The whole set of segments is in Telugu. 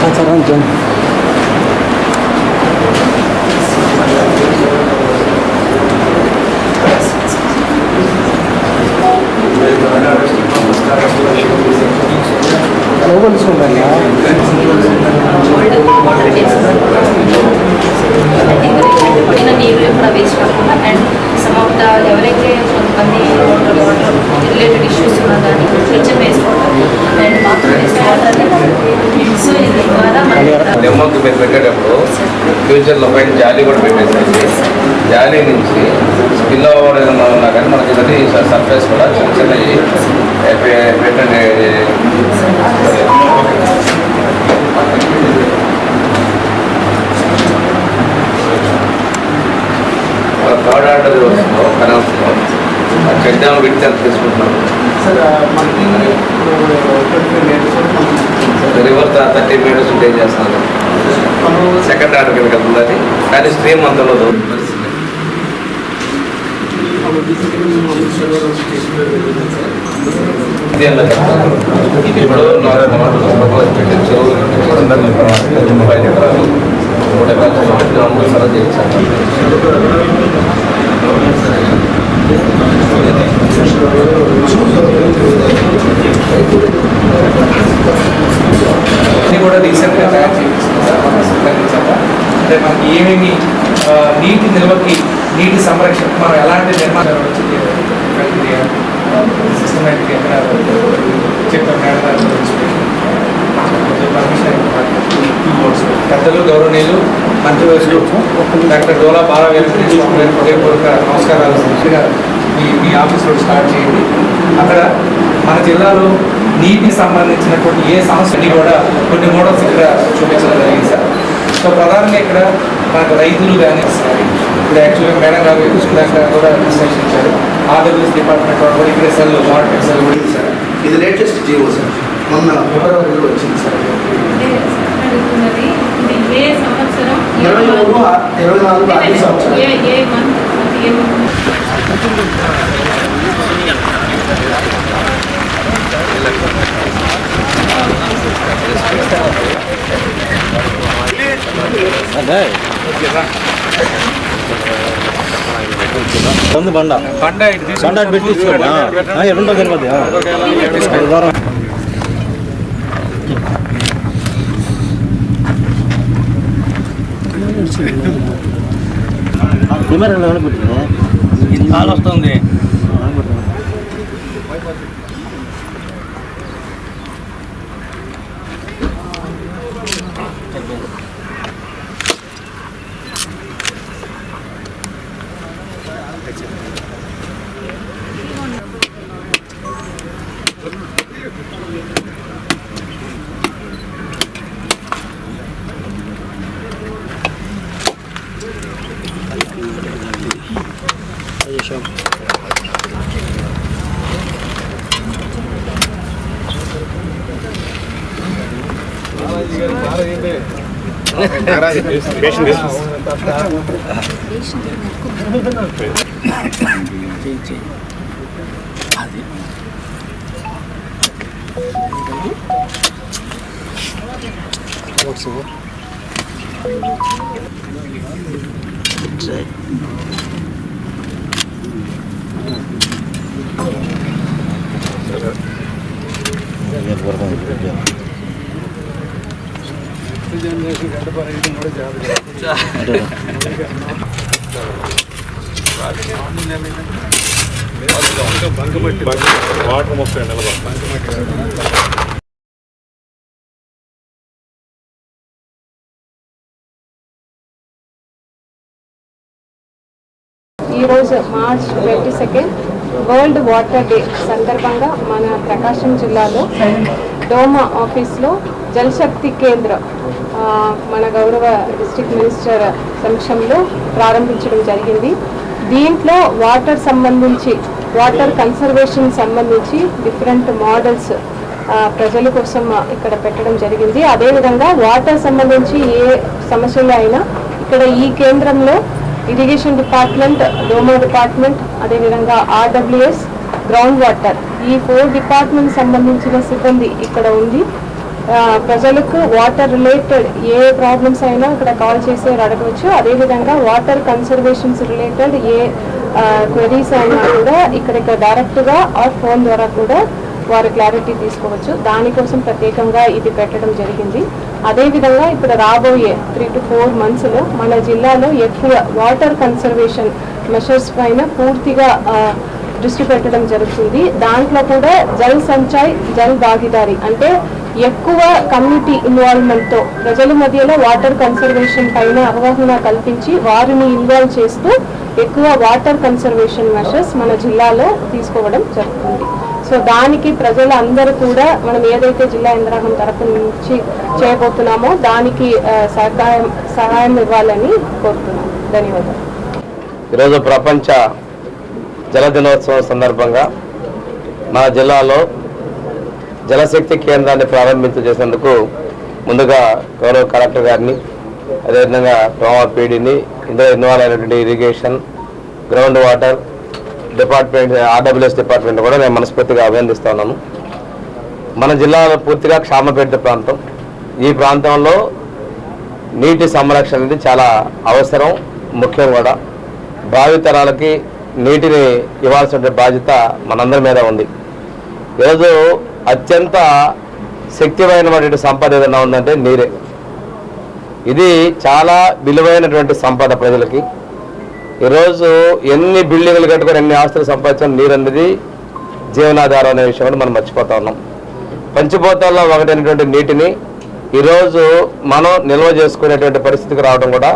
사찰 한 점. 먹을 순간이야. పడిన నీరు కూడా వేస్ట్ కాకుండా అండ్ సమ్ ఆఫ్ ద ఎవరైతే కొంతమంది రిలేటెడ్ ఇష్యూస్ ఉన్నా కానీ కొంచెం వేసుకోవడం అండ్ బాత్రూమ్ వేసుకోవడం సో ఇది ద్వారా డెమోకి మీరు పెట్టేటప్పుడు ఫ్యూచర్లో పైన జాలీ కూడా పెట్టేసేసి జాలీ నుంచి స్కిల్ ఓవర్ ఏదైనా ఉన్నా కానీ మనకి ఇది సర్ఫేస్ కూడా చిన్న చిన్నవి పెట్టండి. థర్డ్ ఆర్డర్ వస్తుందో కనౌన్స్లో చెక్ డ్యామ్ విడితే ఎంత తీసుకుంటున్నాం రివర్ థర్టీ మీటర్స్ ఉంటే ఏం మనం సెకండ్ ఆర్డర్ కింద అది. కానీ స్ట్రీమ్ అంతలో చెప్తారు? ఇప్పుడు ఎకరాలు మూడు ఎకరాలు గ్రాములు సరే చేయించాలి ఇది కూడా రీసెంట్గా తయారు చేయించాం సార్ మన సంబంధించాక అంటే మనకి ఏమేమి ఆ, నీటి నిల్వకి నీటి సంరక్షణ మనం ఎలాంటి నిర్మాణాలు వచ్చి సిస్టమేటిక్ ఎక్కడ చెప్పాం మేడం గారు కొంచెం permission ఇవ్వాలి. పెద్దలు గౌరవనీయులు మంత్రివర్యులు డాక్టర్ డోలా బాల వెంకటేశ్వర హృదయపూర్వక నమస్కారాలు. ముందుగా మీ మీ ఆఫీస్లో స్టార్ట్ చేయండి. అక్కడ మన జిల్లాలో నీటికి సంబంధించినటువంటి ఏ సమస్యని కూడా కొన్ని మోడల్స్ ఇక్కడ చూపించడం జరిగింది సార్. సో ప్రధానంగా ఇక్కడ మనకు రైతులు కానీ ఇప్పుడు యాక్చువల్గా మేడం గారు చూసుకున్నాక కూడా డిస్కషన్ ఇచ్చారు ఆంధ్రప్రదేశ్ డిపార్ట్మెంట్ వాళ్ళు కూడా ఇక్కడ సెల్ మార్కెట్ సెల్ కూడా సార్ ఇది లేటెస్ట్ జియో సార్. మొన్న ఫిబ్రవరిలో వచ్చింది సార్. ఇరవై మూడు? ఇరవై నాలుగు ఆర్థిక ఏ సంవత్సరం month? ಒಂದು ಬಂಡ బండ ఇటు తీసుకొని ಬಂಡ ಬಿಟ್ಟು చూసుకోండి. ಎರಡು ಸರಿಪದಿ కెమెరా ಬಿಟ್ಟಿದೆ కాల్ వస్తుంది What's up? ఈరోజు March twenty second World Water Day సందర్భంగా మన ప్రకాశం జిల్లాలో డోమా ఆఫీస్లో జలశక్తి కేంద్రం మన గౌరవ డిస్టిక్ మినిస్టర్ సమక్షంలో ప్రారంభించడం జరిగింది. దీంట్లో వాటర్ సంబంధించి వాటర్ కన్సర్వేషన్ సంబంధించి డిఫరెంట్ మోడల్స్ ప్రజల కోసం ఇక్కడ పెట్టడం జరిగింది. అదేవిధంగా వాటర్ సంబంధించి ఏ సమస్యలు అయినా ఇక్కడ ఈ కేంద్రంలో ఇరిగేషన్ డిపార్ట్మెంట్ డోమో డిపార్ట్మెంట్ అదేవిధంగా ఆర్డబ్ల్యూఎస్ గ్రౌండ్ వాటర్ ఈ ఫోర్ డిపార్ట్మెంట్ సంబంధించిన సిబ్బంది ఇక్కడ ఉంది. ప్రజలకు వాటర్ రిలేటెడ్ ఏ ప్రాబ్లమ్స్ అయినా ఇక్కడ కాల్ చేసి అడగవచ్చు. అదేవిధంగా వాటర్ కన్సర్వేషన్స్ రిలేటెడ్ ఏ క్వెరీస్ అయినా కూడా ఇక్కడ డైరెక్ట్గా ఆ ఫోన్ ద్వారా కూడా వారు క్లారిటీ తీసుకోవచ్చు. దానికోసం ప్రత్యేకంగా ఇది పెట్టడం జరిగింది. అదేవిధంగా ఇప్పుడు రాబోయే త్రీ టు ఫోర్ మంత్స్లో మన జిల్లాలో ఎక్కువ వాటర్ కన్సర్వేషన్ మెషర్స్ పైన పూర్తిగా దృష్టి పెట్టడం జరుగుతుంది. దాంట్లో కూడా జల్ సంచాయ్ జల్ భాగీదారి అంటే ఎక్కువ కమ్యూనిటీ ఇన్వాల్వ్మెంట్తో ప్రజల మధ్యలో వాటర్ కన్సర్వేషన్ పైన అవగాహన కల్పించి వారిని ఇన్వాల్వ్ చేస్తూ ఎక్కువ వాటర్ కన్సర్వేషన్ మెషర్స్ మన జిల్లాలో తీసుకోవడం జరుగుతుంది. సో దానికి ప్రజలు అందరూ కూడా మనం ఏదైతే జిల్లా యంత్రాంగం తరపు నుంచి చేయబోతున్నామో దానికి సహాయం సహాయం ఇవ్వాలని కోరుతున్నాం. ధన్యవాదాలు. ఈరోజు ప్రపంచ జల దినోత్సవం సందర్భంగా మా జిల్లాలో జలశక్తి కేంద్రాన్ని ప్రారంభించ చేసేందుకు ముందుగా గౌరవ కలెక్టర్ గారిని అదేవిధంగా టోమా పీడీని ఇందులో ఇన్వాల్వ్ అయినటువంటి irrigation ground water department RWS department కూడా నేను మనస్ఫూర్తిగా అభినందిస్తా ఉన్నాను. మన జిల్లాలో పూర్తిగా క్షామపేట ప్రాంతం. ఈ ప్రాంతంలో నీటి సంరక్షణ అనేది చాలా అవసరం ముఖ్యం కూడా. భావితరాలకి నీటిని ఇవ్వాల్సిన బాధ్యత మనందరి మీద ఉంది. ఈరోజు అత్యంత శక్తిమైనటువంటి సంపద ఏదైనా ఉందంటే నీరే ఇది చాలా విలువైనటువంటి సంపద ప్రజలకి. ఈరోజు ఎన్ని బిల్డింగ్లు కట్టుకొని ఎన్ని ఆస్తులు సంపాదించిన నీరు అనేది జీవనాధారం అనే విషయం కూడా మనం మర్చిపోతా ఉన్నాం. పంచిపోతాల్లో ఒకటైనటువంటి నీటిని ఈరోజు మనం నిల్వ చేసుకునేటువంటి పరిస్థితికి రావడం కూడా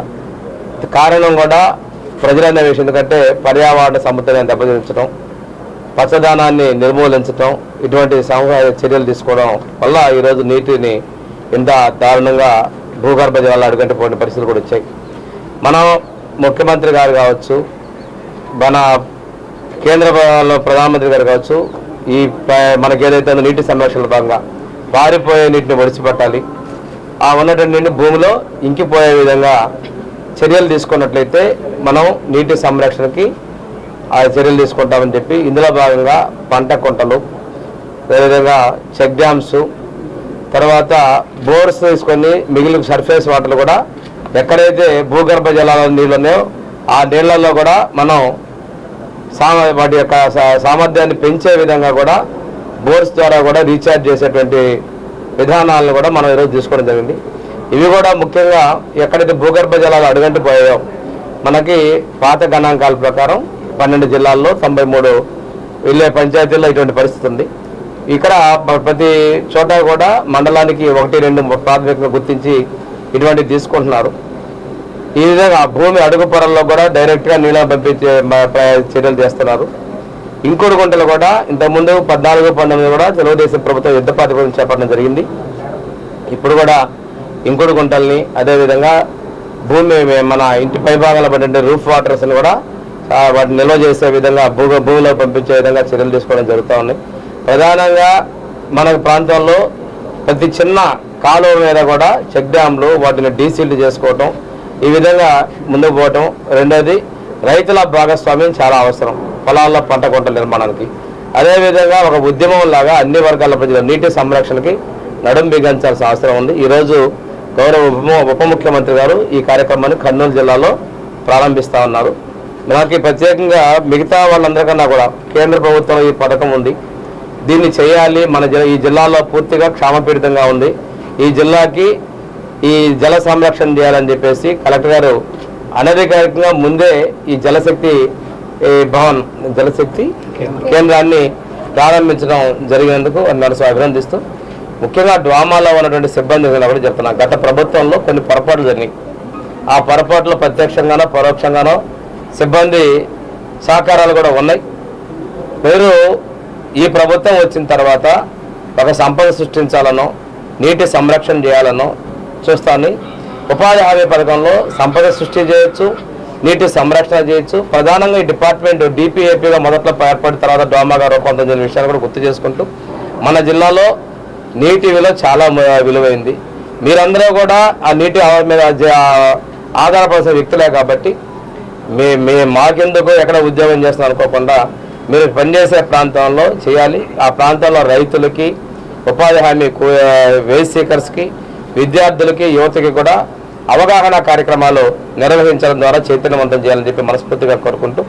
కారణం కూడా ప్రజలనే విషయం. ఎందుకంటే పర్యావరణ సమతుల్యాన్ని దెబ్బతించడం పచ్చదానాన్ని నిర్మూలించటం ఇటువంటి సమూహ చర్యలు తీసుకోవడం వల్ల ఈరోజు నీటిని ఇంత దారుణంగా భూగర్భ జలాలు అడుగంటిపోయిన పరిస్థితులు కూడా వచ్చాయి. మనం ముఖ్యమంత్రి గారు కావచ్చు మన కేంద్ర ప్రధానమంత్రి గారు కావచ్చు ఈ ప- మనకి ఏదైతే ఉందో నీటి సంరక్షణ భాగంగా పారిపోయే నీటిని ఒడిచిపెట్టాలి ఆ ఉన్నటువంటి నీటిని భూమిలో ఇంకిపోయే విధంగా చర్యలు తీసుకున్నట్లయితే మనం నీటి సంరక్షణకి ఆ చర్యలు తీసుకుంటామని చెప్పి ఇందులో భాగంగా పంట కుంటలు అదేవిధంగా చెక్ డ్యామ్స్ తర్వాత బోర్స్ తీసుకొని మిగిలిన సర్ఫేస్ వాటర్లు కూడా ఎక్కడైతే భూగర్భ జలాల నీళ్ళు ఉన్నాయో ఆ నీళ్ళల్లో కూడా మనం సామ వాటి యొక్క సా- సామర్థ్యాన్ని పెంచే విధంగా కూడా బోర్స్ ద్వారా కూడా రీఛార్జ్ చేసేటువంటి విధానాలను కూడా మనం ఈరోజు తీసుకోవడం జరిగింది. ఇవి కూడా ముఖ్యంగా ఎక్కడైతే భూగర్భ జలాలు అడుగంటి పోయాయో మనకి పాత గణాంకాల ప్రకారం పన్నెండు జిల్లాల్లో తొంభై మూడు వెళ్ళే పంచాయతీల్లో ఇటువంటి పరిస్థితి ఉంది. ఇక్కడ ప్రతి చోట కూడా మండలానికి ఒకటి రెండు ప్రాథమికంగా గుర్తించి ఇటువంటివి తీసుకుంటున్నారు. ఈ విధంగా భూమి అడుగు పొరల్లో కూడా డైరెక్ట్గా నీళ్ళ పంపించే చర్యలు చేస్తున్నారు. ఇంకోటి గుంటలు కూడా ఇంతకుముందు పద్నాలుగు పంతొమ్మిది కూడా తెలుగుదేశం ప్రభుత్వం యుద్ధ ప్రాతిపదం చేపట్టడం జరిగింది. ఇప్పుడు కూడా ఇంకుడు గుంటల్ని అదేవిధంగా భూమి మన ఇంటి పైభాగంలో పడిన రూఫ్ వాటర్స్ని కూడా వాటిని నిల్వ చేసే విధంగా భూ భూమిలో పంపించే విధంగా చర్యలు తీసుకోవడం జరుగుతూ ఉన్నాయి ప్రధానంగా మన ప్రాంతంలో ప్రతి చిన్న కాలువ మీద కూడా చెక్ డ్యామ్లు వాటిని డీసీల్డ్ చేసుకోవటం ఈ విధంగా ముందుకు పోవటం. రెండోది రైతుల భాగస్వామ్యం చాలా అవసరం పొలాల్లో పంట కొంటల నిర్మాణానికి. అదేవిధంగా ఒక ఉద్యమం లాగా అన్ని వర్గాల ప్రజల నీటి సంరక్షణకి నడుం బిగించాల్సిన అవసరం ఉంది. ఈరోజు గౌరవ ఉప ఉప ముఖ్యమంత్రి గారు ఈ కార్యక్రమాన్ని కర్నూలు జిల్లాలో ప్రారంభిస్తా ఉన్నారు. మనకి ప్రత్యేకంగా మిగతా వాళ్ళందరికన్నా కూడా కేంద్ర ప్రభుత్వం ఈ పథకం ఉంది. దీన్ని చేయాలి. మన జిల్లా ఈ జిల్లాలో పూర్తిగా క్షామపీడితంగా ఉంది. ఈ జిల్లాకి ఈ జల సంరక్షణ చేయాలని చెప్పేసి కలెక్టర్ గారు అనధికారికంగా ముందే ఈ జలశక్తి భవన్ జలశక్తి కేంద్రాన్ని ప్రారంభించడం జరిగినందుకు మనసు అభినందిస్తూ ముఖ్యంగా డ్వామాలో ఉన్నటువంటి సిబ్బంది కూడా చెప్తున్నా. గత ప్రభుత్వంలో కొన్ని పొరపాట్లు జరిగినాయి. ఆ పొరపాట్లు ప్రత్యక్షంగానో పరోక్షంగానో సిబ్బంది సహకారాలు కూడా ఉన్నాయి. మీరు ఈ ప్రభుత్వం వచ్చిన తర్వాత ఒక సంపద సృష్టించాలనో నీటి సంరక్షణ చేయాలనో చూస్తాను ఉపాధి హామీ పథకంలో సంపద సృష్టి చేయొచ్చు నీటి సంరక్షణ చేయొచ్చు. ప్రధానంగా ఈ డిపార్ట్మెంట్ డిపిఏపీగా మొదట్లో ఏర్పడిన తర్వాత డోమాగా రూపొందించిన జరిగిన విషయాన్ని కూడా గుర్తు చేసుకుంటూ మన జిల్లాలో నీటి విలువ చాలా విలువైంది. మీరందరూ కూడా ఆ నీటి మీద జ- ఆధారపడాల్సిన వ్యక్తులే కాబట్టి మీ మీ మాకెందుకు ఎక్కడ ఉద్యోగం చేస్తున్నా అనుకోకుండా మీరు పనిచేసే ప్రాంతంలో చేయాలి. ఆ ప్రాంతంలో రైతులకి ఉపాధి హామీ వేస్ట్ సీకర్స్కి విద్యార్థులకి యువతకి కూడా అవగాహన కార్యక్రమాలు నిర్వహించడం ద్వారా చైతన్యవంతం చేయాలని చెప్పి మనస్ఫూర్తిగా కోరుకుంటూ